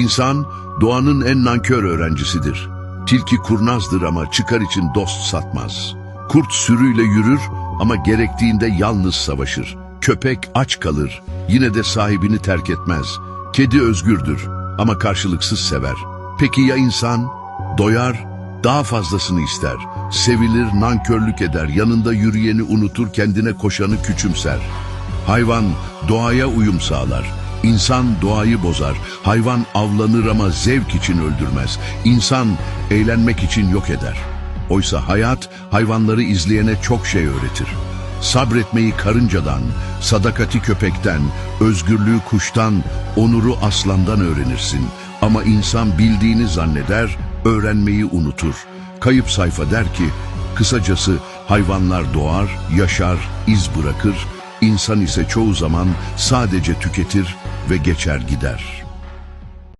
İnsan doğanın en nankör öğrencisidir. Tilki kurnazdır ama çıkar için dost satmaz. Kurt sürüyle yürür ama gerektiğinde yalnız savaşır. Köpek aç kalır, yine de sahibini terk etmez. Kedi özgürdür ama karşılıksız sever. Peki ya insan? Doyar, daha fazlasını ister. Sevilir, nankörlük eder, yanında yürüyeni unutur, kendine koşanı küçümser. Hayvan doğaya uyum sağlar. İnsan doğayı bozar. Hayvan avlanır ama zevk için öldürmez. İnsan eğlenmek için yok eder. Oysa hayat hayvanları izleyene çok şey öğretir. Sabretmeyi karıncadan, sadakati köpekten, özgürlüğü kuştan, onuru aslandan öğrenirsin. Ama insan bildiğini zanneder, öğrenmeyi unutur. Kayıp sayfa der ki, kısacası hayvanlar doğar, yaşar, iz bırakır, İnsan ise çoğu zaman sadece tüketir ve geçer gider.''